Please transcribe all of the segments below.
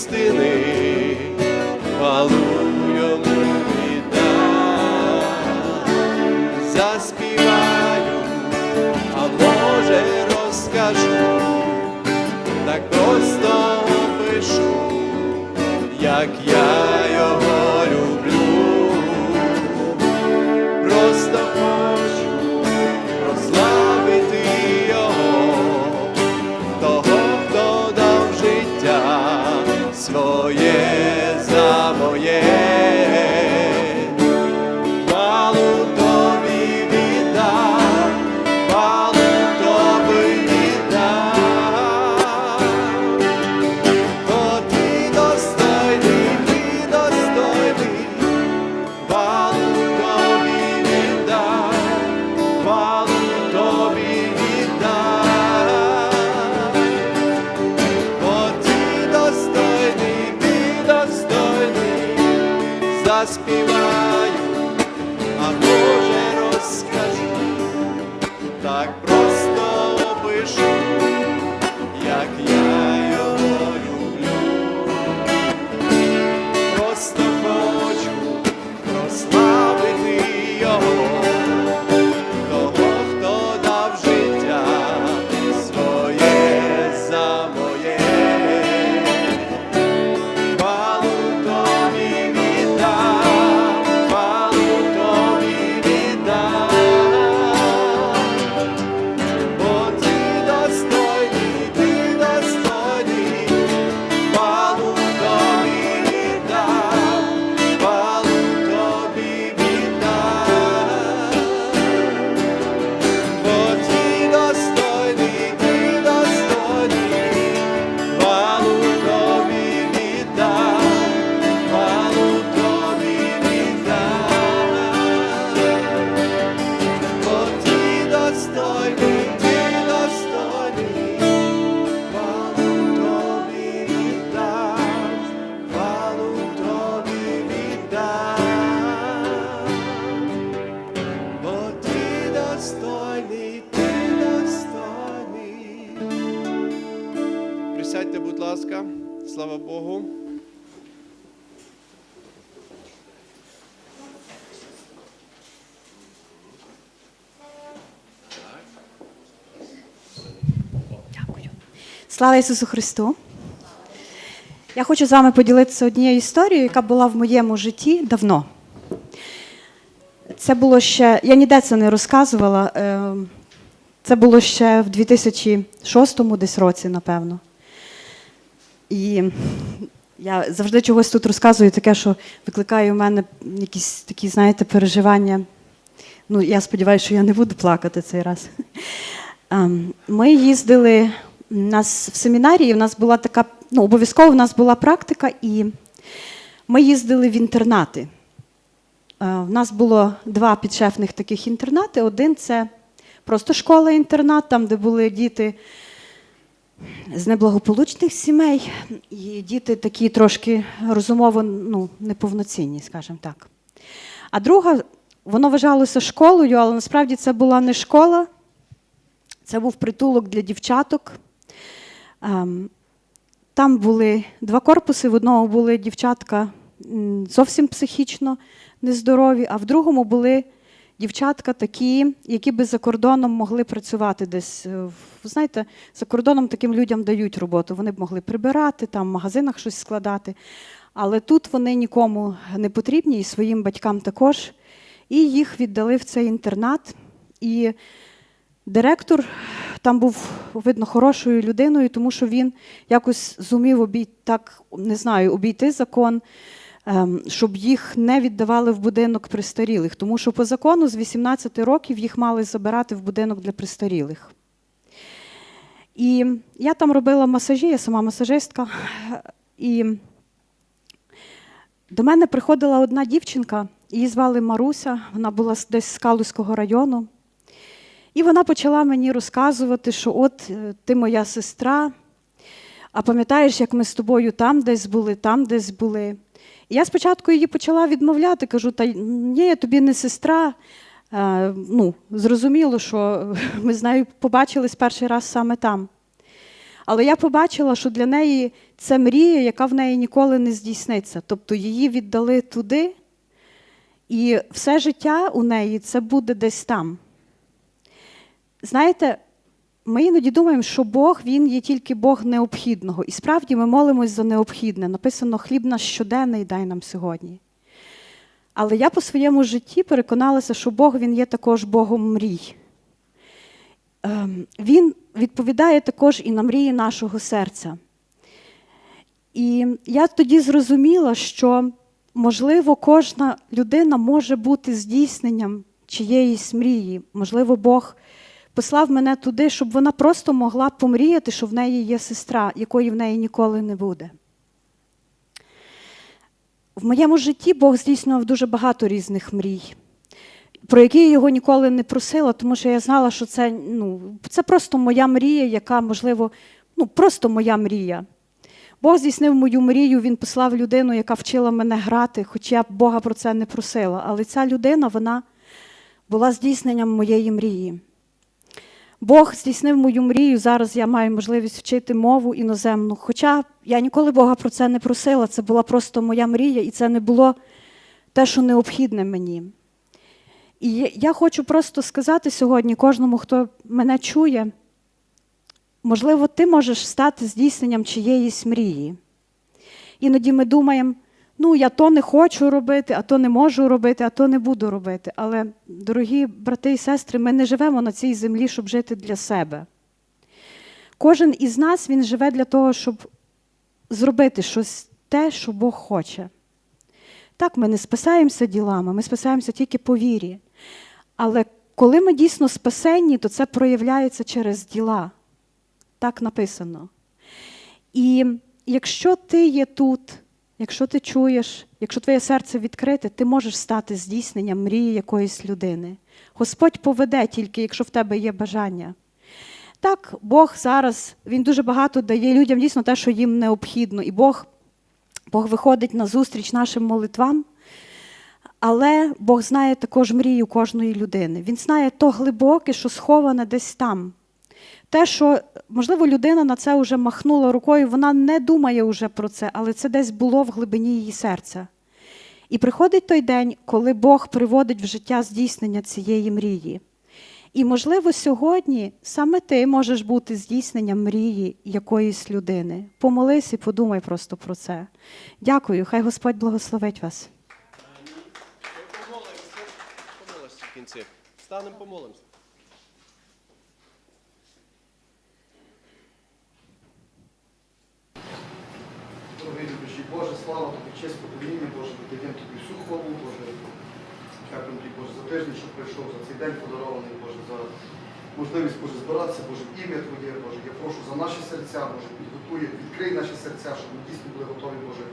істини, Слава Ісусу Христу! Я хочу з вами поділитися однією історією, яка була в моєму житті давно. Це було ще, я ніде це не розказувала. е, Це було ще в 2006 десь році, напевно. І я завжди чогось тут розказую, таке, що викликає у мене якісь такі, знаєте, переживання. Ну, я сподіваюся, що я не буду плакати цей раз. Ем, Ми їздили у нас в семінарії, у нас була така, ну, обов'язково в нас була практика, і ми їздили в інтернати. У нас було два підшефних таких інтернати. Один це просто школа-інтернат, там, де були діти з неблагополучних сімей, і діти такі трошки розумово ну, неповноцінні, скажімо так. А друга, воно вважалося школою, але насправді це була не школа, це був притулок для дівчаток. Ем, Там були два корпуси. В одному були дівчатка зовсім психічно нездорові, а в другому були дівчатка такі, які би за кордоном могли працювати десь. е, в- Знаєте, за кордоном таким людям дають роботу. Вони б могли прибирати, там в магазинах щось складати. Але тут вони нікому не потрібні, і своїм батькам також. І їх віддали в цей інтернат. І Директор там був, видно, хорошою людиною, тому що він якось зумів обійти, так, не знаю, обійти закон, ем, щоб їх не віддавали в будинок престарілих. Тому що по закону з 18 років їх мали забирати в будинок для престарілих. І я там робила масажі, я сама масажистка. І до мене приходила одна дівчинка, її звали Маруся, вона була десь з Калузького району. І вона почала мені розказувати, що от е, ти моя сестра, а пам'ятаєш, як ми з тобою там десь були, там десь були. І я спочатку її почала відмовляти, кажу, та ні, я тобі не сестра. Е, ну, зрозуміло, що ми з нею побачились перший раз саме там. Але я побачила, що для неї це мрія, яка в неї ніколи не здійсниться. Тобто її віддали туди, і все життя у неї це буде десь там. Знаєте, ми іноді думаємо, що Бог він є тільки Бог необхідного. І справді ми молимось за необхідне. Написано хліб наш щоденний дай нам сьогодні. Але я по своєму житті переконалася, що Бог він є також Богом мрій. Ем, Він відповідає також і на мрії нашого серця. І я тоді зрозуміла, що, можливо, кожна людина може бути здійсненням чиєїсь мрії. Можливо, Бог послав мене туди, щоб вона просто могла помріяти, що в неї є сестра, якої в неї ніколи не буде. В моєму житті Бог здійснював дуже багато різних мрій, про які я його ніколи не просила, тому що я знала, що це, ну, це просто моя мрія, яка, можливо, ну, просто моя мрія. Бог здійснив мою мрію, він послав людину, яка вчила мене грати, хоча я Бога про це не просила. Але ця людина, вона була здійсненням моєї мрії. Бог здійснив мою мрію. Зараз я маю можливість вчити мову іноземну. Хоча я ніколи Бога про це не просила, це була просто моя мрія, і це не було те, що необхідне мені. І я хочу просто сказати сьогодні кожному, хто мене чує, можливо, ти можеш стати здійсненням чиєїсь мрії. Іноді ми думаємо, ну, я то не хочу робити, а то не можу робити, а то не буду робити. Але, дорогі брати і сестри, ми не живемо на цій землі, щоб жити для себе. Кожен із нас він живе для того, щоб зробити щось те, що Бог хоче. Так, ми не спасаємося ділами, ми спасаємося тільки по вірі. Але коли ми дійсно спасенні, то це проявляється через діла. Так написано. І якщо ти є тут, якщо ти чуєш, якщо твоє серце відкрите, ти можеш стати здійсненням мрії якоїсь людини. Господь поведе тільки, якщо в тебе є бажання. Так, Бог зараз Він дуже багато дає людям дійсно те, що їм необхідно. І Бог, Бог виходить на зустріч нашим молитвам. Але Бог знає також мрію кожної людини. Він знає то глибоке, що сховане десь там. Те, що, можливо, людина на це вже махнула рукою, вона не думає вже про це, але це десь було в глибині її серця. І приходить той день, коли Бог приводить в життя здійснення цієї мрії. І, можливо, сьогодні саме ти можеш бути здійсненням мрії якоїсь людини. Помолись і подумай просто про це. Дякую, хай Господь благословить вас. Станемо помолимося. Любящий Боже, слава тобі, честь покоління, Боже, даємо тобі всю хвалу, Боже. Дякуємо тобі, Боже, за тиждень, що прийшов, за цей день подарований, Боже, за можливість, Боже, збиратися, Боже, ім'я Твоє, Боже. Я прошу за наші серця, Боже, підготуй, відкрий наші серця, щоб ми дійсно були готові, Боже.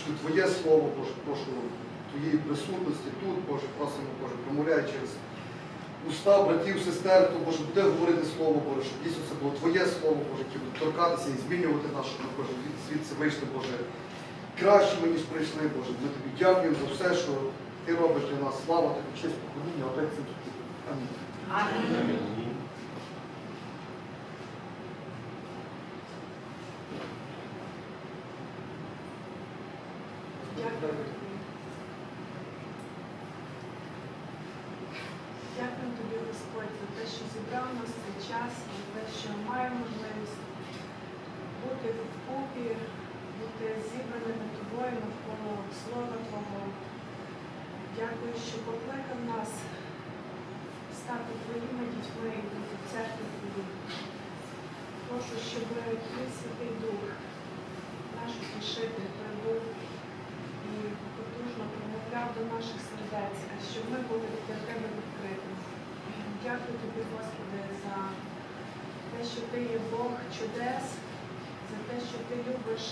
Що Твоє Слово, Боже, прошу Твоєї присутності тут, Боже, просимо, Боже, промовляй через уста братів, сестер, то Боже, буде говорити Слово Боже, щоб дійсно це було Твоє Слово, Боже, яке буде торкатися і змінювати щоб ми звідси вийшли, Боже, кращими, ніж прийшли, Боже. Ми тобі дякуємо за все, що ти робиш для нас. Слава тобі, честь покоління, Отець і Дух. Амінь. Дякую тобі, Господь, за те, що зібрав нас цей час, за те, що маємо можливість бути в купі, бути зібраними тобою навколо Слова Твого. Що покликав нас стати твоїми дітьми і бути в церкві Твоїй. Прошу, щоб Твій Святий Дух, наш Утішитель, прибув і потужно промовляв до наших сердець, а щоб ми були для тебе відкритими. Дякую тобі, Господи, за те, що ти є Бог чудес, за те, що ти любиш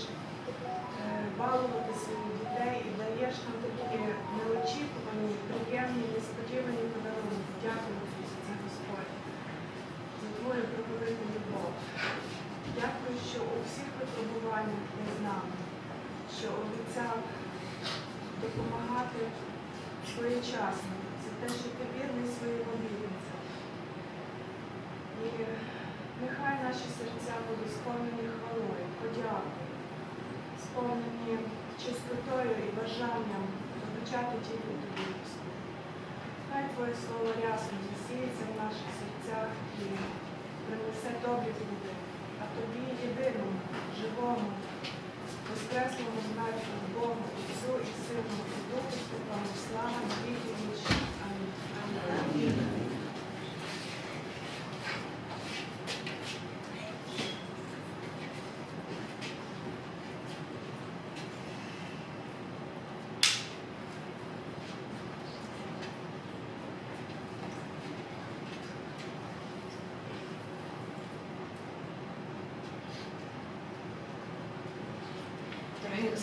балувати своїх дітей і даєш нам такі неочікувані, приємні, несподівані подарунки. Дякую за Господь, за твою проповідну любов. Дякую, що у всіх випробуваннях ти з нами, що обіцяв допомагати своєчасно. Це те, що ти вірний своїм обітницям. І нехай наші серця будуть сповнені хвалою, подякою, чистотою і бажанням звучати тільки тобі, Господи. Хай Твоє слово рясно засіється в наших серцях і принесе добрі плоди, а тобі єдиному, живому, Воскреслому з Богу, Отцю і Сину, і Духу Святому, слава віки вічні. Амінь. Амінь.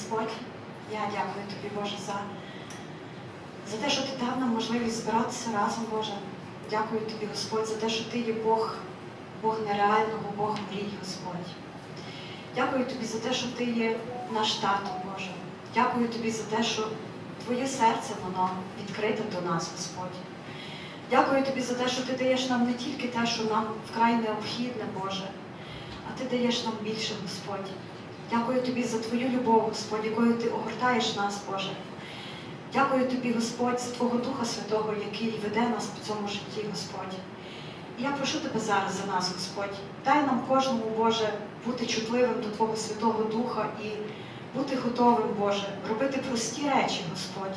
Господь, я дякую тобі, Боже, за, за те, що ти дав нам можливість збиратися разом, Боже. Дякую тобі, Господь, за те, що ти є Бог, Бог нереального, Бог мрій, Господь. Дякую тобі за те, що ти є наш тато, Боже. Дякую тобі за те, що твоє серце, воно відкрите до нас, Господь. Дякую тобі за те, що ти даєш нам не тільки те, що нам вкрай необхідне, Боже, а ти даєш нам більше, Господь. Дякую тобі за твою любов, Господь, якою ти огортаєш нас, Боже. Дякую тобі, Господь, за Твого Духа Святого, який веде нас по цьому житті, Господь. І я прошу тебе зараз за нас, Господь. Дай нам кожному, Боже, бути чутливим до Твого Святого Духа і бути готовим, Боже, робити прості речі, Господь.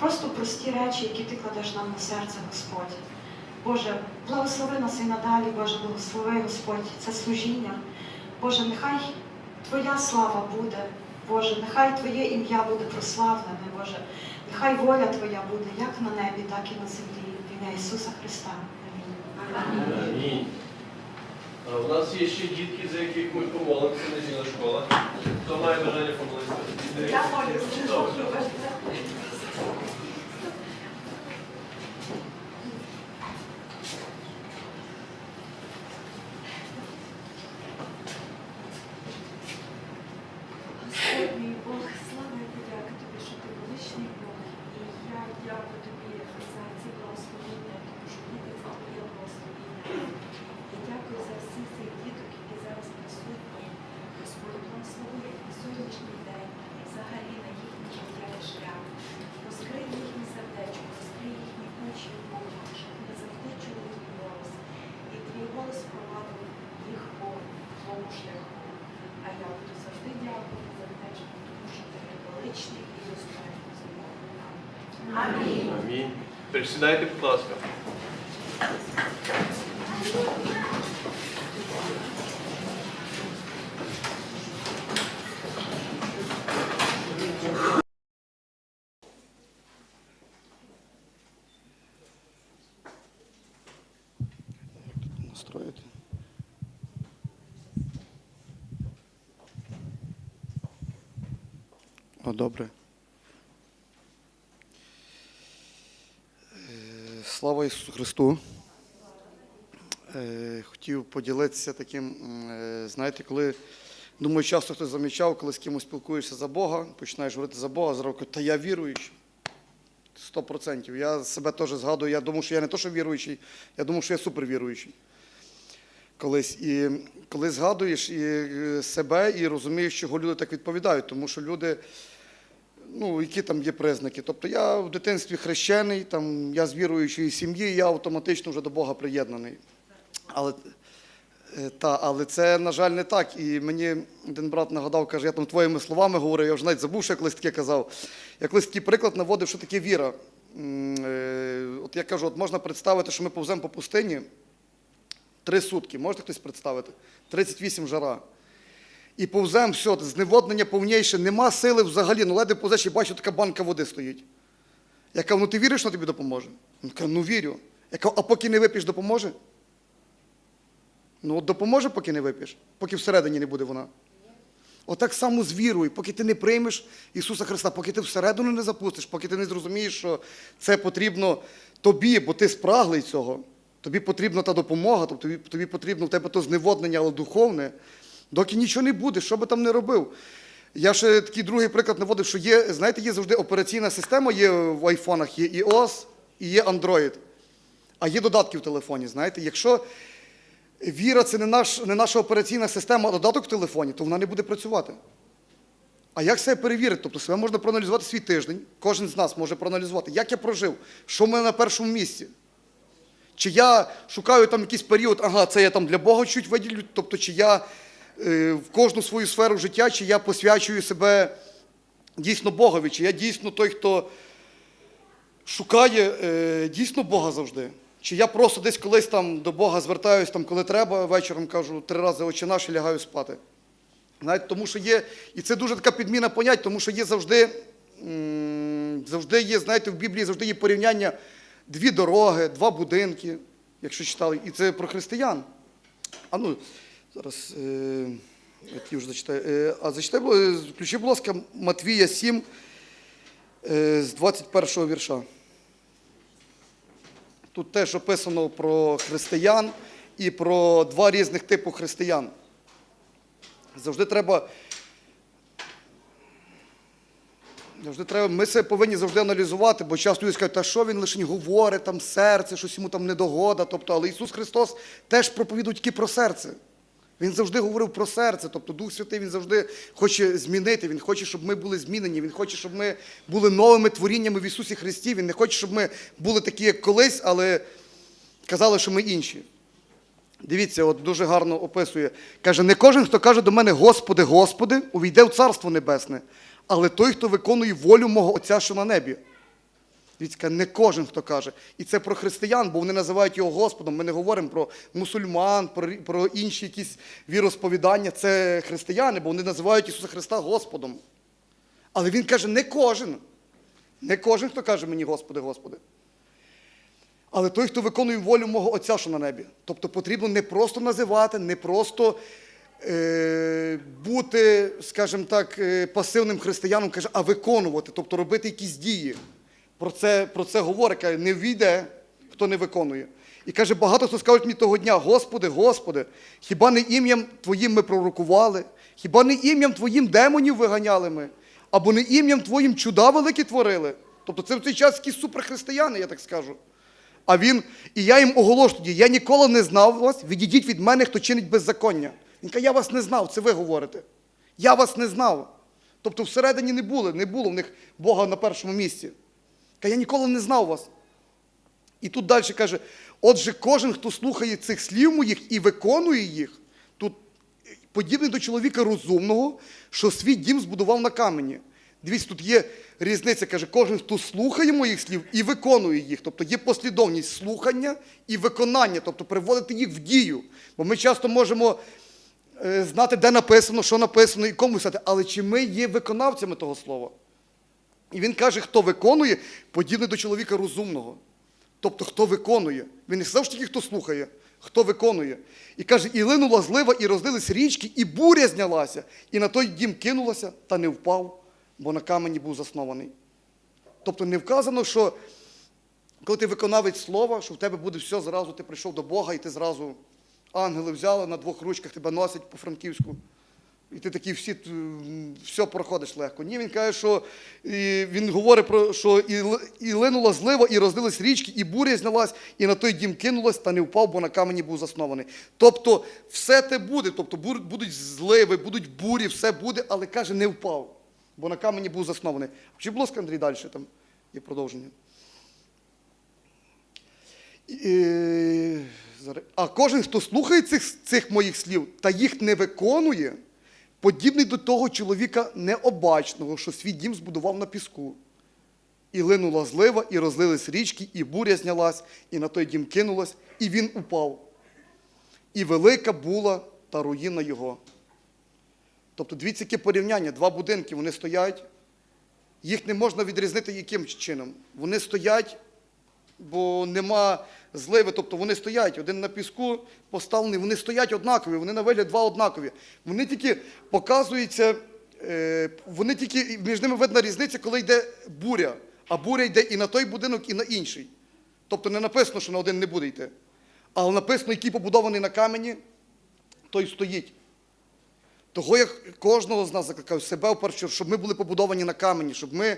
Просто прості речі, які ти кладеш нам на серце, Господь. Боже, благослови нас і надалі, Боже, благослови, Господь, це служіння. Боже, нехай Твоя слава буде, Боже, нехай Твоє ім'я буде прославлене, Боже. Нехай воля Твоя буде як на небі, так і на землі. В ім'я Ісуса Христа. Амінь. Амінь. А У нас є ще дітки, за яких ми помолимося, недільна школа. Хто має бажання помолитися? Я молюся. а я буду завжди дякувати за те, що ти дуже величний і достойний змогу нам. Амінь. Амінь. Пересідайте, будь ласка. Добре. Е, Слава Ісусу Христу. Е, Хотів поділитися таким, е, знаєте, коли, думаю, часто хтось замічав, коли з кимось спілкуєшся за Бога, починаєш говорити за Бога, зразу кажуть, та я віруючий. Сто процентів. Я себе теж згадую, я думав, що я не то, що віруючий, я думав, що я супервіруючий колись. І коли згадуєш і себе і розумієш, чого люди так відповідають, тому що люди, ну, які там є признаки. Тобто я в дитинстві хрещений, там, я з віруючої сім'ї, я автоматично вже до Бога приєднаний. Але, е, та, але це, на жаль, не так. І мені один брат нагадав, каже, я там твоїми словами говорив, я вже навіть забув, що я колись таке казав. Я колись такий приклад наводив, що таке віра. Е, От я кажу, от можна представити, що ми повземо по пустині, Три сутки, можете хтось представити? 38 жара. І повзем, все, зневоднення повніше, нема сили взагалі, ну ледве повзеш і бачу, така банка води стоїть. Я кажу, ну ти віриш, що тобі допоможе? Він каже, ну вірю. Я кажу, а поки не вип'єш, допоможе? Ну от допоможе, поки не вип'єш, поки всередині не буде вона. Отак само з вірою, поки ти не приймеш Ісуса Христа, поки ти всередину не запустиш, поки ти не зрозумієш, що це потрібно тобі, бо ти спраглий цього. Тобі потрібна та допомога, тобто тобі, тобі потрібно в тебе то зневоднення, але духовне, доки нічого не буде, що би там не робив. Я ще такий другий приклад наводив, що є, знаєте, є завжди операційна система, є в айфонах, є iOS і є Android. А є додатки в телефоні. Знаєте, якщо віра це не, наш, не наша операційна система, а додаток в телефоні, то вона не буде працювати. А як себе перевірити? Тобто себе можна проаналізувати свій тиждень, кожен з нас може проаналізувати, як я прожив, що в мене на першому місці. Чи я шукаю там якийсь період, ага, це я там для Бога чуть виділю, тобто чи я в кожну свою сферу життя, чи я посвячую себе дійсно Богові, чи я дійсно той, хто шукає е, дійсно Бога завжди. Чи я просто десь колись там до Бога звертаюсь, там, коли треба, вечором кажу три рази очі наші лягаю спати. Знаєте, тому що є, і це дуже така підміна понять, тому що є завжди, завжди є, знаєте, в Біблії завжди є порівняння дві дороги, два будинки, якщо читали, і це про християн. А ну, зараз е, вже зачитаю. Е, а зачитай, е, включи, будь ласка, Матвія 7 е, з 21 вірша. Тут теж описано про християн і про два різних типу християн. Завжди треба. Завжди треба, ми себе повинні завжди аналізувати, бо часто люди скажуть, та що він лише говорить, там серце, щось йому там недогода. Тобто, але Ісус Христос теж проповідує тільки про серце. Він завжди говорив про серце. Тобто Дух Святий Він завжди хоче змінити, Він хоче, щоб ми були змінені, Він хоче, щоб ми були новими творіннями в Ісусі Христі. Він не хоче, щоб ми були такі, як колись, але казали, що ми інші. Дивіться, от дуже гарно описує. Каже, не кожен, хто каже до мене, Господи, Господи, увійде в Царство Небесне, але той, хто виконує волю мого Отця, що на небі. Дивіться, не кожен, хто каже. І це про християн, бо вони називають його Господом. Ми не говоримо про мусульман, про, про інші якісь віросповідання. Це християни, бо вони називають Ісуса Христа Господом. Але Він каже, не кожен. Не кожен, хто каже мені, Господи, Господи. Але той, хто виконує волю мого Отця, що на небі. Тобто потрібно не просто називати, не просто е, бути, скажімо так, е, пасивним християном, каже, а виконувати, тобто робити якісь дії. Про це, про це говорить, каже, не війде, хто не виконує. І каже, багато хто скажуть мені того дня, Господи, Господи, хіба не ім'ям Твоїм ми пророкували, хіба не ім'ям Твоїм демонів виганяли ми, або не ім'ям Твоїм чуда великі творили. Тобто це в цей час якісь суперхристияни, я так скажу. А він, і я їм оголошу тоді, я ніколи не знав вас, відійдіть від мене, хто чинить беззаконня. Він каже, я вас не знав, це ви говорите. Я вас не знав. Тобто всередині не було, не було в них Бога на першому місці. Каже, я ніколи не знав вас. І тут далі каже: отже, кожен, хто слухає цих слів моїх і виконує їх, тут подібний до чоловіка розумного, що свій дім збудував на камені. Дивіться, тут є різниця, каже, кожен, хто слухає моїх слів і виконує їх. Тобто є послідовність слухання і виконання, тобто приводити їх в дію. Бо ми часто можемо е, знати, де написано, що написано і кому сказати, але чи ми є виконавцями того слова? І він каже, хто виконує, подібний до чоловіка розумного. Тобто, хто виконує. Він не сказав, що тільки хто слухає, хто виконує. І каже, і линула злива, і розлились річки, і буря знялася, і на той дім кинулася, та не впав, бо на камені був заснований. Тобто не вказано, що коли ти виконавець слова, що в тебе буде все, зразу ти прийшов до Бога, і ти зразу ангели взяли на двох ручках, тебе носять по франківську. І ти такий всі, все проходиш легко. Ні, він каже, що і, він говорить про що і, і линула злива, і розлились річки, і буря знялась, і на той дім кинулась, та не впав, бо на камені був заснований. Тобто, все те буде, тобто будуть зливи, будуть бурі, все буде, але каже, не впав, бо на камені був заснований. Чи, будь Андрій, далі там є продовження. І. А кожен, хто слухає цих, цих моїх слів та їх не виконує, подібний до того чоловіка необачного, що свій дім збудував на піску. І линула злива, і розлились річки, і буря знялась, і на той дім кинулась, і він упав. І велика була та руїна його. Тобто, дивіться, яке порівняння. Два будинки, вони стоять, їх не можна відрізнити яким чином. Вони стоять бо нема зливи, тобто вони стоять один на піску поставлений, вони стоять однакові, вони на вигляд два однакові. Вони тільки показуються, е, вони тільки між ними видна різниця, коли йде буря, а буря йде і на той будинок, і на інший. Тобто не написано, що на один не буде йти. Але написано, який побудований на камені, той стоїть. Того я кожного з нас закликаю себе вперше, щоб ми були побудовані на камені, щоб ми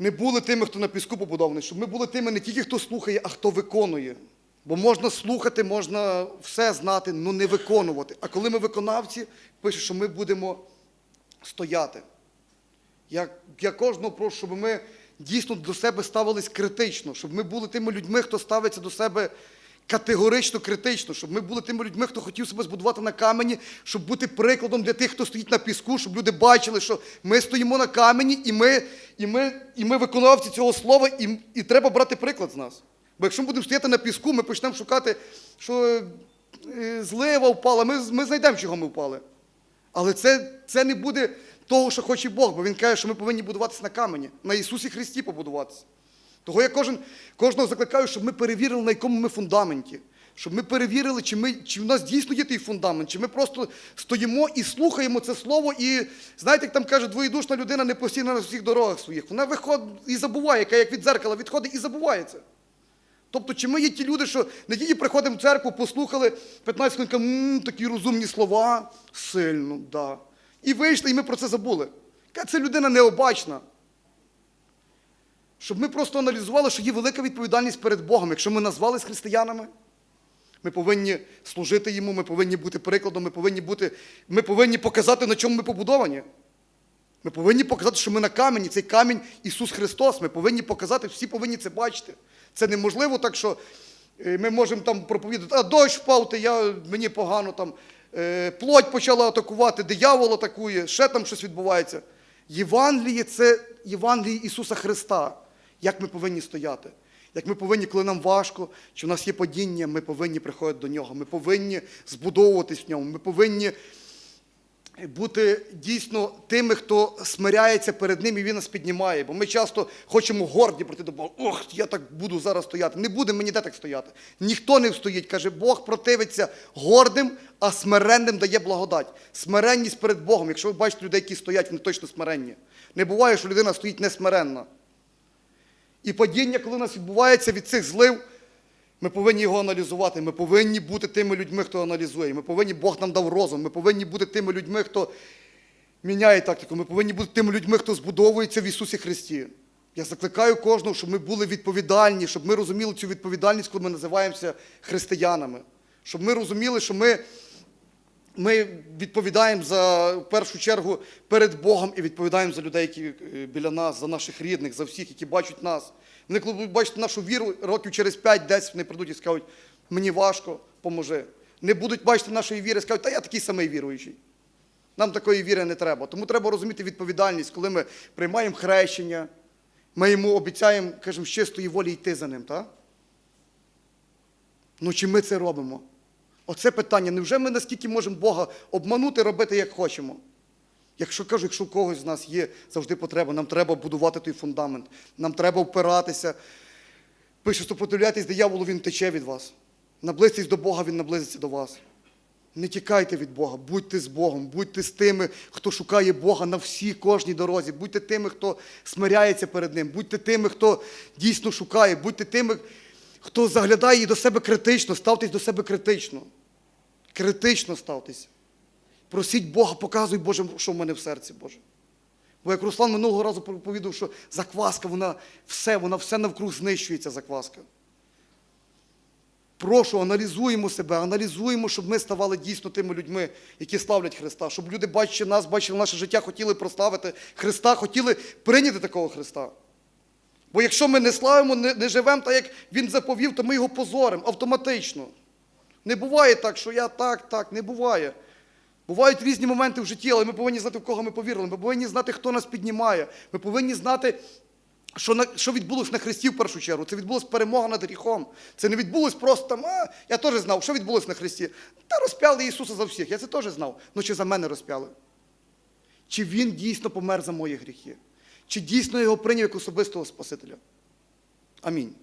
не були тими, хто на піску побудований, щоб ми були тими не тільки хто слухає, а хто виконує. Бо можна слухати, можна все знати, але не виконувати. А коли ми виконавці, пише, що ми будемо стояти. Я, я кожного прошу, щоб ми дійсно до себе ставились критично, щоб ми були тими людьми, хто ставиться до себе категорично критично, щоб ми були тими людьми, хто хотів себе збудувати на камені, щоб бути прикладом для тих, хто стоїть на піску, щоб люди бачили, що ми стоїмо на камені, і ми, і ми, і ми виконавці цього слова, і, і треба брати приклад з нас. Бо якщо ми будемо стояти на піску, ми почнемо шукати, що е, злива впала, ми, ми знайдемо, чого ми впали. Але це, це не буде того, що хоче Бог, бо Він каже, що ми повинні будуватися на камені, на Ісусі Христі побудуватися. Того я кожен, кожного закликаю, щоб ми перевірили, на якому ми фундаменті. Щоб ми перевірили, чи, ми, чи в нас дійсно є той фундамент, чи ми просто стоїмо і слухаємо це слово, і знаєте, як там каже, двоєдушна людина не постійно на всіх дорогах своїх. Вона виходить і забуває, яка як від дзеркала відходить і забувається. Тобто, чи ми є ті люди, що не тільки приходимо в церкву, послухали 15 хвилин, кажемо, «М, такі розумні слова, сильно, да. І вийшли, і ми про це забули. Яка це людина необачна. Щоб ми просто аналізували, що є велика відповідальність перед Богом. Якщо ми назвались християнами, ми повинні служити йому, ми повинні бути прикладом, ми повинні, бути, ми повинні показати, на чому ми побудовані. Ми повинні показати, що ми на камені, цей камінь Ісус Христос. Ми повинні показати, всі повинні це бачити. Це неможливо так, що е, ми можемо там проповідати, а дощ впав, то я, мені погано там, е, плоть почала атакувати, диявол атакує, ще там щось відбувається. Євангеліє це Євангеліє Ісуса Христа. Як ми повинні стояти? Як ми повинні, коли нам важко, чи в нас є падіння, ми повинні приходити до нього. Ми повинні збудовуватись в ньому. Ми повинні бути дійсно тими, хто смиряється перед ним і він нас піднімає. Бо ми часто хочемо горді прийти до Бога. Ох, я так буду зараз стояти. Не буде мені де так стояти. Ніхто не встоїть. Каже, Бог противиться гордим, а смиренним дає благодать. Смиренність перед Богом. Якщо ви бачите людей, які стоять, вони точно смиренні. Не буває, що людина стоїть несмиренна. І падіння, коли у нас відбувається від цих злив, ми повинні його аналізувати. Ми повинні бути тими людьми, хто аналізує. Ми повинні, Бог нам дав розум. Ми повинні бути тими людьми, хто міняє тактику. Ми повинні бути тими людьми, хто збудовується в Ісусі Христі. Я закликаю кожного, щоб ми були відповідальні, щоб ми розуміли цю відповідальність, коли ми називаємося християнами. Щоб ми розуміли, що ми, ми відповідаємо за в першу чергу перед Богом і відповідаємо за людей, які е, біля нас, за наших рідних, за всіх, які бачать нас. Вони, коли будуть бачити нашу віру, років через 5-10 вони прийдуть і скажуть, мені важко, поможи. Не будуть бачити нашої віри, скажуть, та я такий самий віруючий. Нам такої віри не треба. Тому треба розуміти відповідальність, коли ми приймаємо хрещення, ми йому обіцяємо, кажемо, з чистої волі йти за ним. Так? Ну чи ми це робимо? Оце питання. Невже ми наскільки можемо Бога обманути, робити, як хочемо? Якщо кажу, якщо у когось з нас є завжди потреба, нам треба будувати той фундамент, нам треба впиратися. Пише, сопротивляйтесь дияволу, він тече від вас. Наблизьтесь до Бога, він наблизиться до вас. Не тікайте від Бога, будьте з Богом, будьте з тими, хто шукає Бога на всій кожній дорозі, будьте тими, хто смиряється перед Ним, будьте тими, хто дійсно шукає, будьте тими, хто заглядає до себе критично, ставтесь до себе критично. Критично ставтесь. Просіть Бога, показуй Боже, що в мене в серці, Боже. Бо як Руслан минулого разу проповідав, що закваска, вона все, вона все навкруг знищується, закваска. Прошу, аналізуємо себе, аналізуємо, щоб ми ставали дійсно тими людьми, які славлять Христа, щоб люди, бачачи нас, бачили наше життя, хотіли прославити Христа, хотіли прийняти такого Христа. Бо якщо ми не славимо, не живемо так, як Він заповів, то ми його позоримо автоматично. Не буває так, що я так, так, не буває. Бувають різні моменти в житті, але ми повинні знати, в кого ми повірили. Ми повинні знати, хто нас піднімає. Ми повинні знати, що, на, що відбулося на Христі в першу чергу. Це відбулася перемога над гріхом. Це не відбулось просто там, а, я теж знав, що відбулося на Христі. Та розп'яли Ісуса за всіх. Я це теж знав. Ну чи за мене розп'яли? Чи Він дійсно помер за мої гріхи? Чи дійсно його прийняв як особистого Спасителя? Амінь.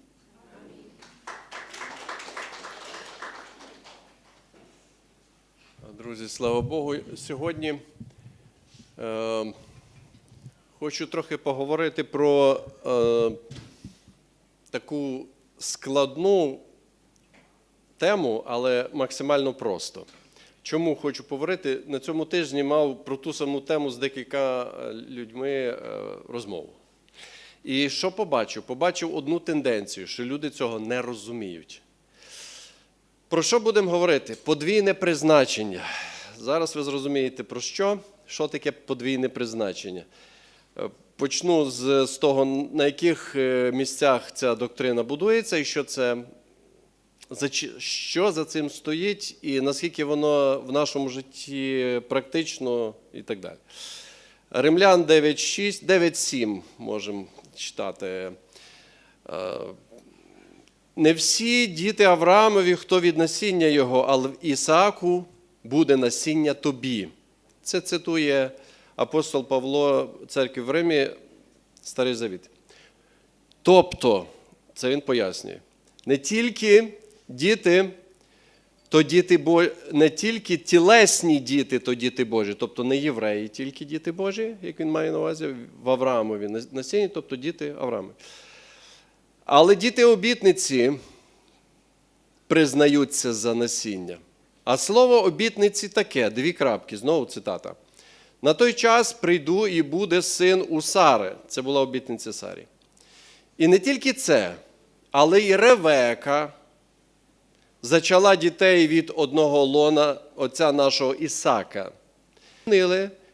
Друзі, слава Богу. Сьогодні е, хочу трохи поговорити про е, таку складну тему, але максимально просто. Чому хочу поговорити? На цьому тижні мав про ту саму тему з декілька е, людьми е, розмову. І що побачив? Побачив одну тенденцію, що люди цього не розуміють. Про що будемо говорити? Подвійне призначення. Зараз ви зрозумієте про що? Що таке подвійне призначення? Е, Почну з, того, на яких е, місцях ця доктрина будується, і що це що за цим стоїть, і наскільки воно в нашому житті практично і так далі. Римлян 9.6, 9.7 можемо читати. Не всі діти Авраамові, хто від насіння його, але в Ісааку буде насіння тобі. Це цитує апостол Павло церкві в Римі, Старий Завіт. Тобто, це він пояснює, не тільки діти, то діти Бо... не тільки тілесні діти, то діти Божі, тобто не євреї, тільки діти Божі, як він має на увазі, в Авраамові насіння, тобто діти Авраамові. Але діти обітниці признаються за насіння. А слово обітниці таке, дві крапки, знову цитата. На той час прийду і буде син у Сари. Це була обітниця Сарі. І не тільки це, але й Ревека зачала дітей від одного лона отця нашого Ісака.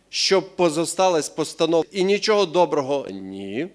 Щоб позосталась постанова і нічого доброго ні.